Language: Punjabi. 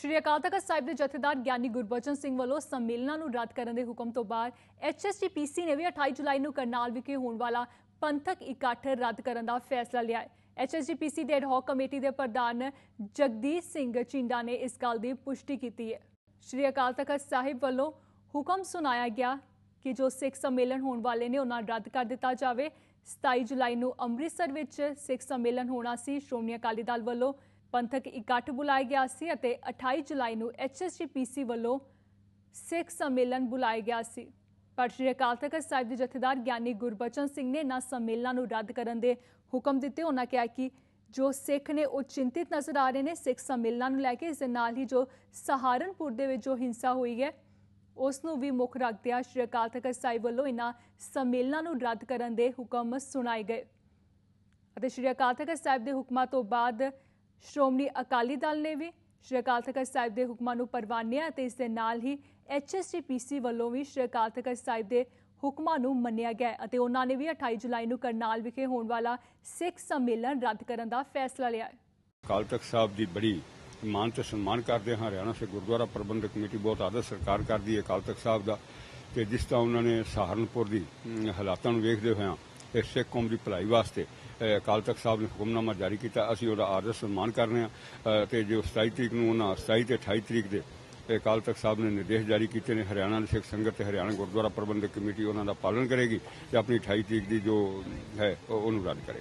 ਸ਼੍ਰੀ ਅਕਾਲ ਤਖਤ ਸਾਹਿਬ ਦੇ ਜਥੇਦਾਰ ਗਿਆਨੀ ਗੁਰਬਚਨ ਸਿੰਘ ਵੱਲੋਂ ਸੰਮੇਲਨਾਂ ਨੂੰ ਰੱਦ ਕਰਨ ਦੇ ਹੁਕਮ ਤੋਂ ਬਾਅਦ ਐਚਐਸਟੀਪੀਸੀ ਨੇ ਵੀ 28 ਜੁਲਾਈ ਨੂੰ ਕਰਨਾਲ ਵਿਖੇ ਹੋਣ ਵਾਲਾ ਪੰਥਕ ਇਕੱਠ ਰੱਦ ਕਰਨ ਦਾ ਫੈਸਲਾ ਲਿਆ ਹੈ। ਐਚਐਸਟੀਪੀਸੀ ਦੇ ਐਡਹੌਕ ਕਮੇਟੀ ਦੇ ਪ੍ਰਧਾਨ ਜਗਦੀਸ਼ ਸਿੰਘ ਚਿੰਡਾ ਨੇ ਇਸ ਗੱਲ ਦੀ ਪੁਸ਼ਟੀ ਕੀਤੀ ਹੈ। ਸ਼੍ਰੀ ਅਕਾਲ ਤਖਤ ਸਾਹਿਬ ਵੱਲੋਂ ਹੁਕਮ ਸੁਣਾਇਆ ਗਿਆ ਕਿ ਜੋ ਸਿੱਖ ਸੰਮੇਲਨ ਹੋਣ ਵਾਲੇ ਨੇ ਉਹਨਾਂ ਰੱਦ ਕਰ ਦਿੱਤਾ ਜਾਵੇ। 27 ਜੁਲਾਈ ਨੂੰ ਅੰਮ੍ਰਿਤਸਰ ਵਿੱਚ ਸਿੱਖ ਸੰਮੇਲਨ ਹੋਣਾ ਸੀ। ਸ਼੍ਰੋਮਣੀ ਅਕਾਲੀ ਦਲ ਵੱਲੋਂ ਪੰਥਕ ਇਕੱਠ ਬੁਲਾਇਆ ਗਿਆ ਸੀ ਅਤੇ 28 ਜੁਲਾਈ ਨੂੰ ਐਚਐਸਜੀਪੀਸੀ ਵੱਲੋਂ ਸਿੱਖ ਸੰਮੇਲਨ ਬੁਲਾਇਆ ਗਿਆ ਸੀ। ਪਰ ਸ਼੍ਰੀ ਅਕਾਲ ਤਖਤ ਸਾਹਿਬ ਦੇ ਜਥੇਦਾਰ ਗਿਆਨੀ ਗੁਰਬਚਨ ਸਿੰਘ ਨੇ ਇਹਨਾਂ ਸੰਮੇਲਨਾਂ ਨੂੰ ਰੱਦ ਕਰਨ ਦੇ ਹੁਕਮ ਦਿੱਤੇ। ਉਹਨਾਂ ਕਿਹਾ ਕਿ ਜੋ ਸਿੱਖ ਨੇ ਉਹ ਚਿੰਤਿਤ ਨਜ਼ਰ ਆ ਰਹੇ ਨੇ, ਸਿੱਖ ਸੰਮੇਲਨਾਂ ਨੂੰ ਲੈ ਕੇ ਇਸ ਦੇ ਨਾਲ ਹੀ ਜੋ ਸਹਾਰਨਪੁਰ ਦੇ ਵਿੱਚ ਜੋ ਹਿੰਸਾ ਹੋਈ ਹੈ, ਉਸ ਨੂੰ ਵੀ ਮੁੱਖ ਰੱਖਦਿਆਂ ਸ਼੍ਰੀ ਅਕਾਲ ਤਖਤ ਸਾਹਿਬ ਵੱਲੋਂ ਇਹਨਾਂ ਸੰਮੇਲਨਾਂ ਨੂੰ ਰੱਦ ਕਰਨ ਦੇ ਹੁਕਮ ਸੁਣਾਏ ਗਏ। ਅਤੇ ਸ਼੍ਰੀ ਅਕਾਲ ਤਖਤ ਸਾਹਿਬ ਦੇ ਹੁਕਮਾਂ ਤੋਂ ਬਾਅਦ ਸ਼੍ਰੋਮਣੀ ਅਕਾਲੀ ਦਲ ਨੇ ਵੀ ਸ਼੍ਰੀ ਅਕਾਲ ਤਖਤ ਸਾਹਿਬ ਦੇ ਹੁਕਮਾਂ ਨੂੰ ਪ੍ਰਵਾਨਿਆ ਅਤੇ ਇਸ ਦੇ ਨਾਲ ਹੀ ਐਚਐਸਟੀਪੀਸੀ ਵੱਲੋਂ ਵੀ ਸ਼੍ਰੀ ਅਕਾਲ ਤਖਤ ਸਾਹਿਬ ਦੇ ਹੁਕਮਾਂ ਨੂੰ ਮੰਨਿਆ ਗਿਆ ਅਤੇ ਉਹਨਾਂ ਨੇ ਵੀ 28 ਜੁਲਾਈ ਨੂੰ ਕਰਨਾਲ ਵਿਖੇ ਹੋਣ ਵਾਲਾ ਸਿੱਖ ਸੰਮੇਲਨ ਰੱਦ ਕਰਨ ਦਾ ਫੈਸਲਾ ਲਿਆ ਹੈ। ਅਕਾਲ ਤਖਤ ਸਾਹਿਬ ਦੀ ਬੜੀ ਮਾਨ ਤੇ ਸਨਮਾਨ ਕਰਦੇ ਹਾਂ। ਹਰਿਆਣਾ ਸੇ ਗੁਰਦੁਆਰਾ ਪ੍ਰਬੰਧਕ ਕਮੇਟੀ ਬਹੁਤ ਆਦਰ ਸਰਕਾਰ ਕਰਦੀ ਹੈ ਅਕਾਲ ਤਖਤ ਸਾਹਿਬ ਦਾ ਤੇ ਜਿਸ ਤਰ੍ਹਾਂ ਉਹਨਾਂ ਨੇ ਸਹਾਰਨਪੁਰ ਦੀ ਹਾਲਾਤਾਂ ਨੂੰ ਵੇਖਦੇ ਹੋਇਆਂ ਇਹ ਸਿੱਖ ਕੌਮ ਦੀ ਭਲਾਈ ਵਾਸਤੇ ਅਕਾਲ ਤਖਤ ਸਾਹਿਬ ਨੇ ਹੁਕਮਨਾਮਾ ਜਾਰੀ ਕੀਤਾ। ਅਸੀਂ ਉਹਦਾ ਆਦਰ ਸਨਮਾਨ ਕਰ ਰਹੇ ਹਾਂ। ਤੇ ਜੋ 27 ਤਰੀਕ ਨੂੰ ਉਹਨਾਂ 27 ਤੇ 28 ਤਰੀਕ ਦੇ ਅਕਾਲ ਤਖਤ ਸਾਹਿਬ ਨੇ ਨਿਰਦੇਸ਼ ਜਾਰੀ ਕੀਤੇ ਨੇ, ਹਰਿਆਣਾ ਦੇ ਸਿੱਖ ਸੰਗਤ ਤੇ ਹਰਿਆਣਾ ਗੁਰਦੁਆਰਾ ਪ੍ਰਬੰਧਕ ਕਮੇਟੀ ਉਹਨਾਂ ਦਾ ਪਾਲਣ ਕਰੇਗੀ ਤੇ ਆਪਣੀ 28 ਤਰੀਕ ਦੀ ਜੋ ਹੈ ਉਹਨੂੰ ਰੱਦ ਕਰੇਗੀ।